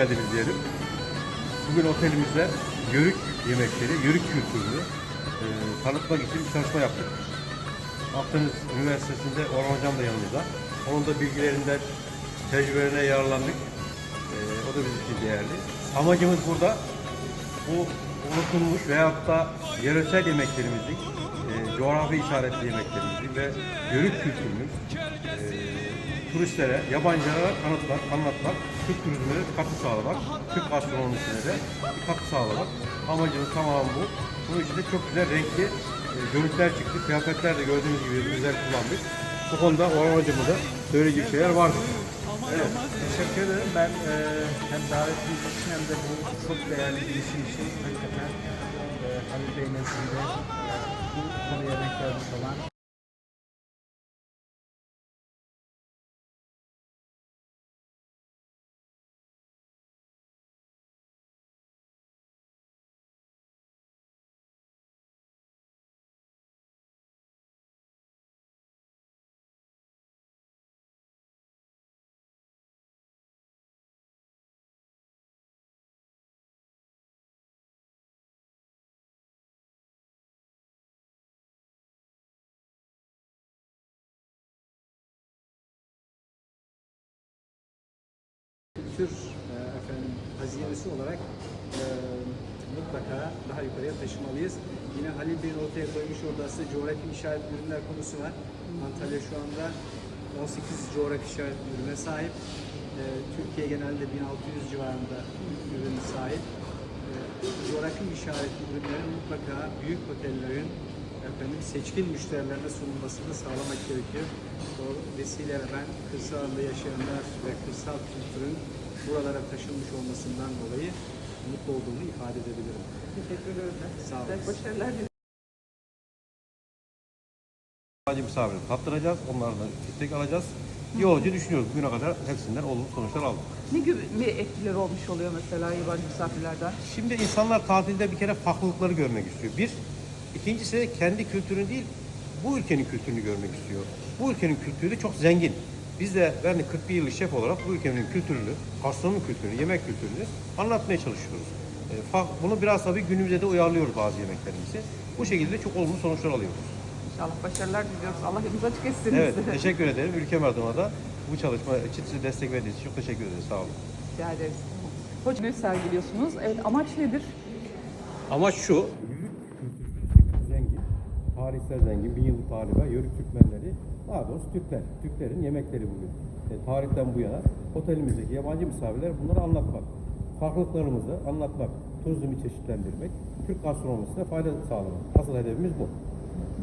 geldiniz diyelim. Bugün otelimizde yörük yemekleri, yörük kültürünü e, tanıtmak için bir çalışma yaptık. Akdeniz Üniversitesi'nde Orhan Hocam da yanımızda. Onun da bilgilerinden, tecrübelerine yararlandık. E, o da bizim için değerli. Amacımız burada bu unutulmuş veyahut da yöresel yemeklerimizin, e, coğrafi işaretli yemeklerimizin ve yörük kültürünün turistlere, yabancılara tanıtmak, anlatmak, Türk turizmine katkı sağlamak, Türk gastronomisine de bir katkı sağlamak. Amacımız tamamı bu. Bunun için de çok güzel renkli e, görüntüler çıktı. Kıyafetler de gördüğünüz gibi güzel kullandık. Bu konuda Orhan Hocam'ın da söyleyecek şeyler vardı. Evet, teşekkür ederim. Ben e, hem davetiniz için hem de bu çok değerli girişim için hakikaten e, Halil Bey nezdinde e, bu konuya vermiş olan kültür e, efendim hazinesi olarak e, mutlaka daha yukarıya taşımalıyız. Yine Halil Bey'in ortaya koymuş aslında coğrafi işaret ürünler konusu var. Antalya şu anda 18 coğrafi işaret ürüne sahip. E, Türkiye genelde 1600 civarında ürün sahip. E, coğrafi işaretli ürünlerin mutlaka büyük otellerin efendim seçkin müşterilerine sunulmasını sağlamak gerekiyor. O vesileyle ben kırsalda yaşayanlar ve kırsal kültürün buralara taşınmış olmasından dolayı mutlu olduğumu ifade edebilirim. Teşekkür ederim. Sağ olun. Başarılar dilerim. Yabancı misafiri tattıracağız. Onlardan feedback alacağız. İyi olacağını düşünüyoruz. Bugüne kadar hepsinden olumlu sonuçlar aldık. Ne gibi bir etkileri olmuş oluyor mesela yabancı misafirlerden? Şimdi insanlar tatilde bir kere farklılıkları görmek istiyor. Bir, ikincisi de kendi kültürünü değil, bu ülkenin kültürünü görmek istiyor. Bu ülkenin kültürü de çok zengin. Biz de ben de 41 yıllık şef olarak bu ülkenin kültürünü, gastronomi kültürünü, yemek kültürünü anlatmaya çalışıyoruz. E, Bunu biraz tabii günümüze de uyarlıyoruz bazı yemeklerimizi. Bu şekilde çok olumlu sonuçlar alıyoruz. İnşallah başarılar diliyoruz. Allah yolunuz açık etsin. Evet, teşekkür ederim. Ülkem adına da bu çalışma için size destek verdiğiniz için çok teşekkür ederiz. Sağ olun. Rica ederiz. Hocam ne sergiliyorsunuz? Evet, amaç nedir? Amaç şu. Zengin, tarihsel zengin, bin yıllık tarihi var. Yörük Türkmenleri, daha doğrusu Türkler. Türklerin yemekleri bugün. E, tarihten bu yana otelimizdeki yabancı misafirler bunları anlatmak. Farklılıklarımızı anlatmak, turizmi çeşitlendirmek, Türk gastronomisine fayda sağlamak. Asıl hedefimiz bu.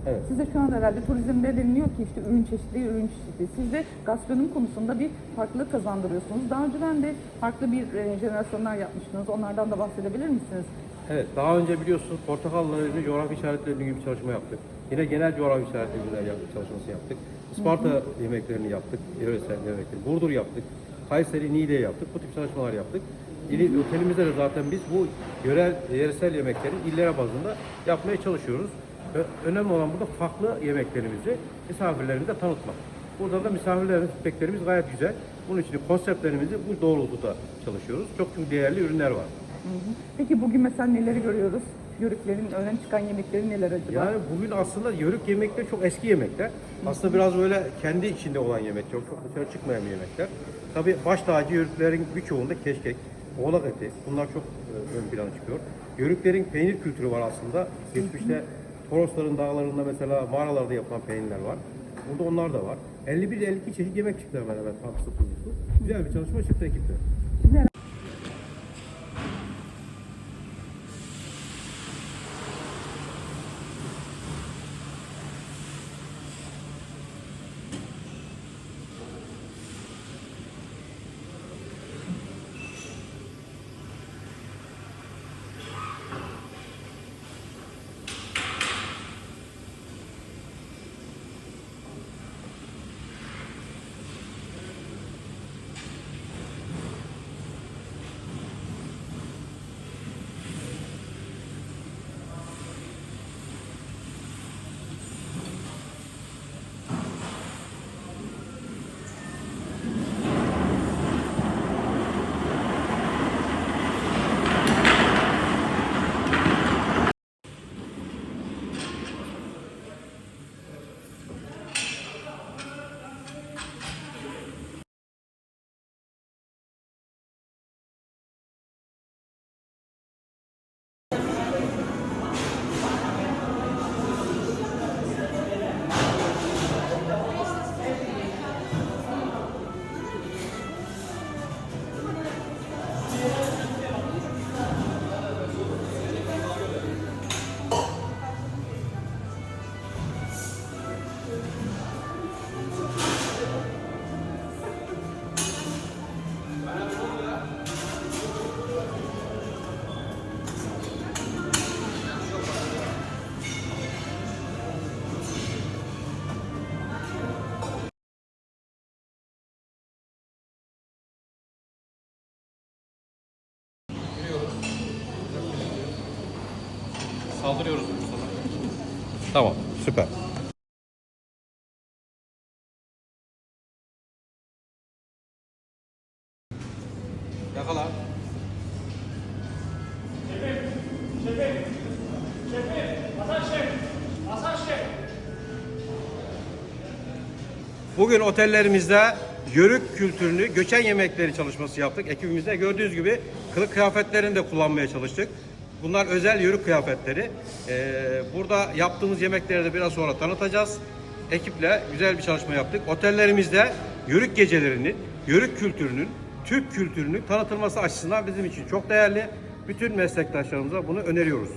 Evet. Siz de şu an herhalde turizmde deniliyor ki işte ürün çeşitli, ürün çeşitli. Siz de gastronomi konusunda bir farklılık kazandırıyorsunuz. Daha önceden de farklı bir e, jenerasyonlar yapmıştınız. Onlardan da bahsedebilir misiniz? Evet, daha önce biliyorsunuz portakallarını coğrafi işaretlerini gibi bir çalışma yaptık. Yine genel coğrafi işaretli ürünler yaptık, çalışması yaptık. Isparta yemeklerini yaptık, yöresel yemekleri. Burdur yaptık, Kayseri, Niğde yaptık. Bu tip çalışmalar yaptık. İli, otelimizde de zaten biz bu yörel, yöresel yemekleri illere bazında yapmaya çalışıyoruz. Ö- önemli olan burada farklı yemeklerimizi misafirlerimize tanıtmak. Burada da misafirlerin feedbacklerimiz gayet güzel. Bunun için konseptlerimizi bu doğrultuda çalışıyoruz. Çok değerli ürünler var. Hı hı. Peki bugün mesela neleri görüyoruz? Yörüklerin öne çıkan yemekleri neler acaba? Yani bugün aslında yörük yemekleri çok eski yemekler. Aslında biraz böyle kendi içinde olan yemekler, çok dışarı çıkmayan yemekler. Tabii baş tacı yörüklerin birçoğunda keşkek, oğlak eti bunlar çok e, ön plana çıkıyor. Yörüklerin peynir kültürü var aslında. Geçmişte Torosların dağlarında mesela mağaralarda yapılan peynirler var. Burada onlar da var. 51-52 çeşit yemek çıktı hemen hemen kuzusu. Güzel bir çalışma çıktı ekipte. Saldırıyoruz Bursa'da. Tamam, süper. Yakala. Bugün otellerimizde yörük kültürünü, göçen yemekleri çalışması yaptık. Ekibimizde gördüğünüz gibi kılık kıyafetlerini de kullanmaya çalıştık. Bunlar özel yörük kıyafetleri. Ee, burada yaptığımız yemekleri de biraz sonra tanıtacağız. Ekiple güzel bir çalışma yaptık. Otellerimizde yörük gecelerinin, yörük kültürünün, Türk kültürünün tanıtılması açısından bizim için çok değerli. Bütün meslektaşlarımıza bunu öneriyoruz.